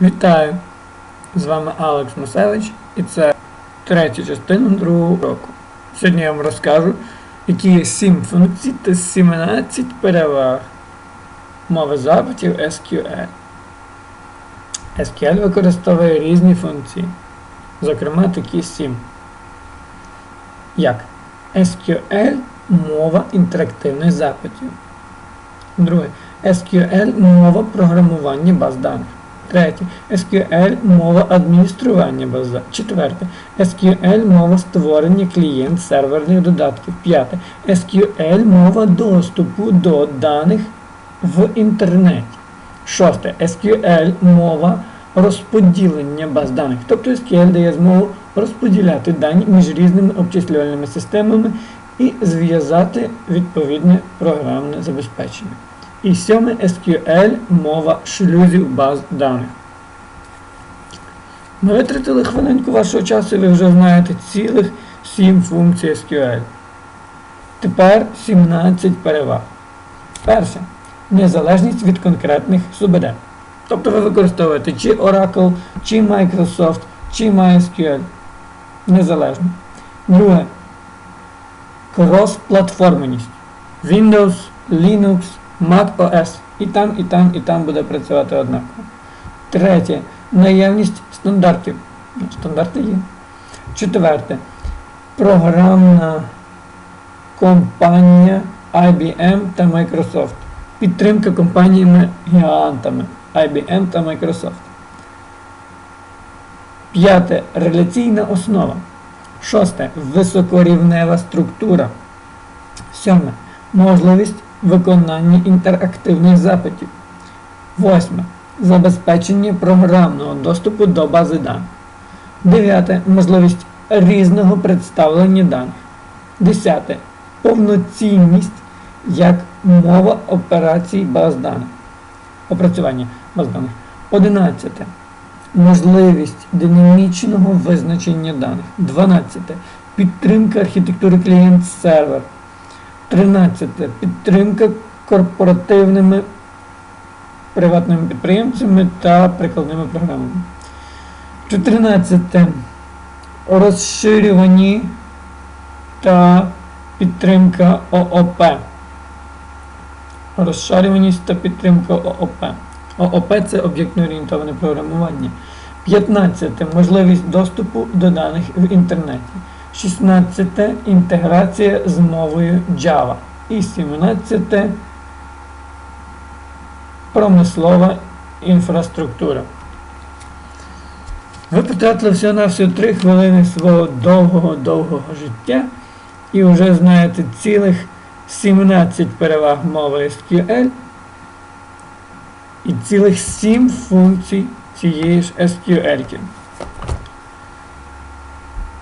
Вітаю! З вами Алекс Масевич і це третя частина другого року. Сьогодні я вам розкажу, які є 7 функцій та 17 переваг мови запитів SQL. SQL використовує різні функції, зокрема такі 7. Як SQL мова інтерактивних запитів. Друге. SQL мова програмування баз даних. Третє. SQL мова адміністрування баз даних. Четверте. SQL мова створення клієнт серверних додатків. П'яте. SQL мова доступу до даних в інтернеті. Шосте. SQL мова розподілення баз даних. Тобто SQL дає змогу розподіляти дані між різними обчислювальними системами і зв'язати відповідне програмне забезпечення. І сьоме SQL мова шлюзів баз даних. Ми витратили хвилинку вашого часу, і ви вже знаєте цілих 7 функцій SQL. Тепер 17 переваг. Перше. Незалежність від конкретних СУБД. Тобто ви використовуєте чи Oracle, чи Microsoft, чи MySQL. Незалежно. Друге. Крос-платформеність. Windows, Linux, Mac OS. І там, і там, і там буде працювати однаково. Третє. Наявність стандартів. Ну, Стандарти є. Четверте. Програмна компанія IBM та Microsoft. Підтримка компаніями гігантами IBM та Microsoft. П'яте. Реляційна основа. Шосте. Високорівнева структура. Сьоме. Можливість виконання інтерактивних запитів. Восьме. Забезпечення програмного доступу до бази даних. Дев'яте. Можливість різного представлення даних. Десяте. Повноцінність як мова операцій баз даних. Опрацювання баз даних. Одинадцяте. Можливість динамічного визначення даних. 12. Підтримка архітектури клієнт-сервер. 13. Підтримка корпоративними приватними підприємцями та прикладними програмами. 14. Розширювані та підтримка ООП. Розшарюваність та підтримка ООП. ООП це об'єктно орієнтоване програмування. 15. Можливість доступу до даних в інтернеті. 16. Інтеграція з мовою Java. І 17. Промислова інфраструктура. Ви потратили всього на всього 3 хвилини свого довгого-довгого життя і вже знаєте цілих 17 переваг мови SQL і цілих 7 функцій цієї ж SQL.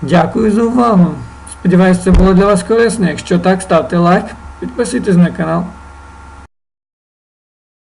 Дякую за увагу. Сподіваюсь, це було для вас корисно. Якщо так, ставте лайк, підписуйтесь на канал.